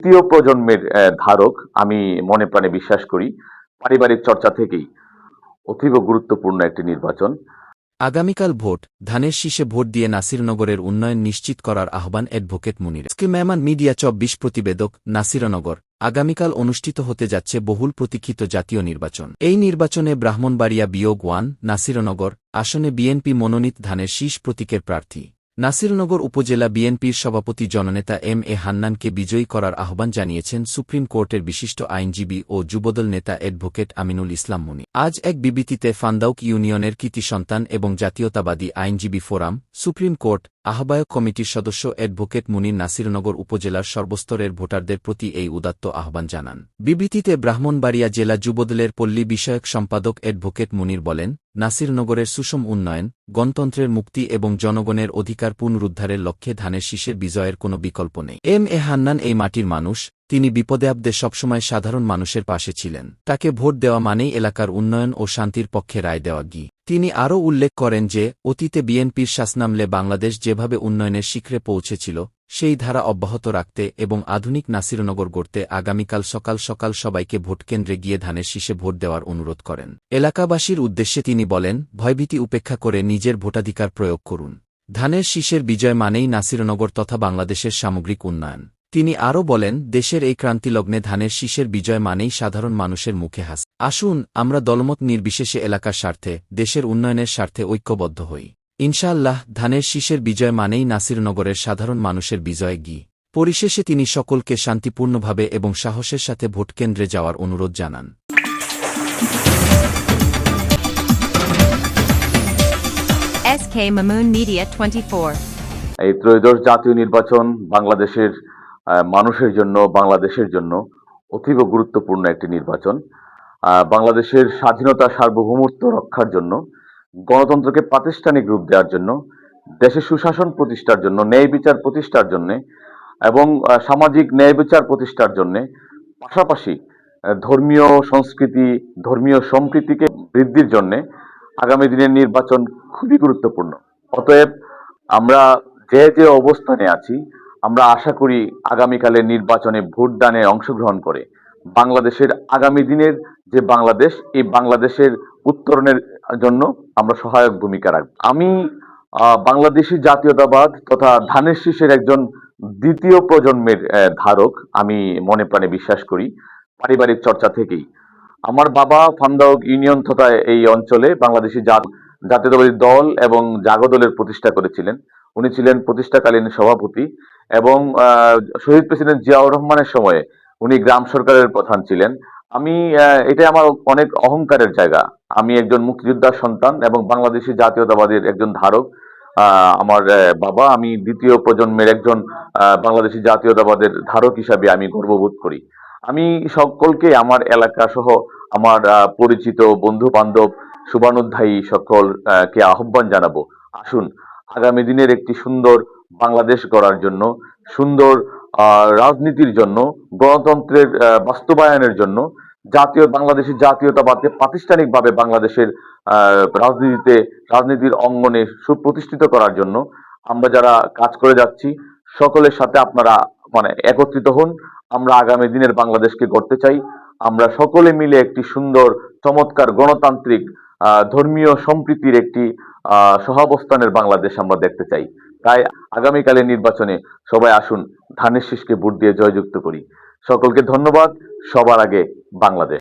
তৃতীয় প্রজন্মের ধারক আমি মনে প্রাণে বিশ্বাস করি, পারিবারিক চর্চা থেকেই অতীব গুরুত্বপূর্ণ একটি নির্বাচন। আগামীকাল ভোট, ধানের শীষে ভোট দিয়ে নাসিরনগরের উন্নয়ন নিশ্চিত করার আহ্বান অ্যাডভোকেট মুনির। স্কিম্যামান মিডিয়া চব্বিশ প্রতিবেদক নাসিরনগর। আগামীকাল অনুষ্ঠিত হতে যাচ্ছে বহুল প্রতীক্ষিত জাতীয় নির্বাচন। এই নির্বাচনে ব্রাহ্মণবাড়িয়া বিয়োগ ওয়ান, নাসিরনগর, আসনে বিএনপি মনোনীত ধানের শীষ প্রতীকের প্রার্থী। নাসিরনগর উপজেলা বিএনপির সভাপতি জননেতা এম এ হান্নানকে বিজয়ী করার আহ্বান জানিয়েছেন সুপ্রিম কোর্টের বিশিষ্ট আইনজীবী ও যুবদল নেতা অ্যাডভোকেট আমিনুল ইসলাম মুনি। আজ এক বিবৃতিতে ফান্দাউক ইউনিয়নের কৃতি সন্তান এবং জাতীয়তাবাদী আইনজীবী ফোরাম, সুপ্রিম কোর্ট আহ্বায়ক কমিটির সদস্য অ্যাডভোকেট মুনির নাসিরনগর উপজেলার সর্বস্তরের ভোটারদের প্রতি এই উদাত্ত আহ্বান জানান। বিবৃতিতে ব্রাহ্মণবাড়িয়া জেলা যুবদলের পল্লী বিষয়ক সম্পাদক অ্যাডভোকেট মুনির বলেন, নাসিরনগরের সুষম উন্নয়ন, গণতন্ত্রের মুক্তি এবং জনগণের অধিকার পুনরুদ্ধারের লক্ষ্যে ধানের শীষের বিজয়ের কোনো বিকল্প নেই। এম এ হান্নান এই মাটির মানুষ তিনি বিপদে আপদে সবসময় সাধারণ মানুষের পাশে ছিলেন। তাকে ভোট দেওয়া মানেই এলাকার উন্নয়ন ও শান্তির পক্ষে রায় দেওয়া গি। তিনি আরও উল্লেখ করেন যে, অতীতে বিএনপির শাসনামলে বাংলাদেশ যেভাবে উন্নয়নের শিখরে পৌঁছেছিল, সেই ধারা অব্যাহত রাখতে এবং আধুনিক নাসিরনগর গড়তে আগামীকাল সকাল সকাল সবাইকে ভোটকেন্দ্রে গিয়ে ধানের শীষে ভোট দেওয়ার অনুরোধ করেন। এলাকাবাসীর উদ্দেশ্যে তিনি বলেন, ভয়ভীতি উপেক্ষা করে নিজের ভোটাধিকার প্রয়োগ করুন। ধানের শীষের বিজয় মানেই নাসিরনগর তথা বাংলাদেশের সামগ্রিক উন্নয়ন। তিনি আরও বলেন দেশের এই ক্রান্তিলগ্নে ধানের শীষের বিজয় মানেই সাধারণ মানুষের মুখে হাস। আসুন আমরা দলমত নির্বিশেষে এলাকার স্বার্থে দেশের উন্নয়নের স্বার্থে ঐক্যবদ্ধ হই। ইনশাআল্লাহ ধানের শীষের বিজয় মানেই নাসিরনগরের সাধারণ মানুষের বিজয় গি। পরিশেষে তিনি সকলকে শান্তিপূর্ণভাবে এবং সাহসের সাথে ভোটকেন্দ্রে যাওয়ার অনুরোধ জানান। SK Mamoon Media 24. এই ত্রয়োদশ জাতীয় নির্বাচন বাংলাদেশের মানুষের জন্য, বাংলাদেশের জন্য অতীব গুরুত্বপূর্ণ একটি নির্বাচন। বাংলাদেশের স্বাধীনতা সার্বভৌমত্ব রক্ষার জন্য, গণতন্ত্রকে প্রাতিষ্ঠানিক রূপ দেওয়ার জন্য, দেশে সুশাসন প্রতিষ্ঠার জন্য, ন্যায় বিচার প্রতিষ্ঠার জন্য এবং সামাজিক ন্যায় বিচার প্রতিষ্ঠার জন্য পাশাপাশি ধর্মীয় সংস্কৃতি, ধর্মীয় সম্প্রীতিকে বৃদ্ধির জন্য আগামী দিনের নির্বাচন খুবই গুরুত্বপূর্ণ। অতএব আমরা যে যে অবস্থানে আছি আমরা আশা করি আগামীকালের নির্বাচনে ভোটদানে অংশগ্রহণ করে। বাংলাদেশের আগামী দিনের যে বাংলাদেশ, এই বাংলাদেশের উত্তরণের জন্য আমরা সহায়ক ভূমিকা রাখব। আমি বাংলাদেশি জাতীয়তাবাদ তথা ধানের শীষের একজন দ্বিতীয় প্রজন্মের ধারক, আমি মনে প্রাণে বিশ্বাস করি, পারিবারিক চর্চা থেকেই। আমার বাবা ফান্দাউক ইউনিয়ন তথা এই অঞ্চলে বাংলাদেশি জাত- জাতীয়তাবাদী দল এবং জাগদলের প্রতিষ্ঠা করেছিলেন। উনি ছিলেন প্রতিষ্ঠাকালীন সভাপতি এবং শহীদ প্রেসিডেন্ট জিয়াউর রহমানের সময়ে উনি গ্রাম সরকারের প্রধান ছিলেন। আমি এটা আমার অনেক অহংকারের জায়গা। আমি একজন মুক্তিযোদ্ধার সন্তান এবং বাংলাদেশি জাতীয়তাবাদের একজন ধারক আমার বাবা। আমি দ্বিতীয় প্রজন্মের একজন বাংলাদেশি জাতীয়তাবাদের ধারক হিসাবে আমি গর্ববোধ করি। আমি সকলকে আমার এলাকা সহ আমার পরিচিত বন্ধু বান্ধব শুভানুধ্যায়ী সকল আহ, কে আহ্বান জানাব। আসুন আগামী দিনের একটি সুন্দর বাংলাদেশ গড়ার জন্য, সুন্দর রাজনীতির জন্য, গণতন্ত্রের বাস্তবায়নের জন্য, জাতীয়, বাংলাদেশের জাতীয়তাবাদকে প্রাতিষ্ঠানিকভাবে বাংলাদেশের রাজনীতিতে, রাজনীতির অঙ্গনে সুপ্রতিষ্ঠিত করার জন্য আমরা যারা কাজ করে যাচ্ছি, সকলের সাথে আপনারা মানে একত্রিত হন। আমরা আগামী দিনের বাংলাদেশকে গড়তে চাই। আমরা সকলে মিলে একটি সুন্দর, চমৎকার গণতান্ত্রিক ধর্মীয় সম্প্রীতির একটি সহাবস্থানের বাংলাদেশ আমরা দেখতে চাই। তাই আগামীকালের নির্বাচনে সবাই আসুন, ধানের শীষকে ভোট দিয়ে জয়যুক্ত করি। সকলকে ধন্যবাদ। সবার আগে বাংলাদেশ।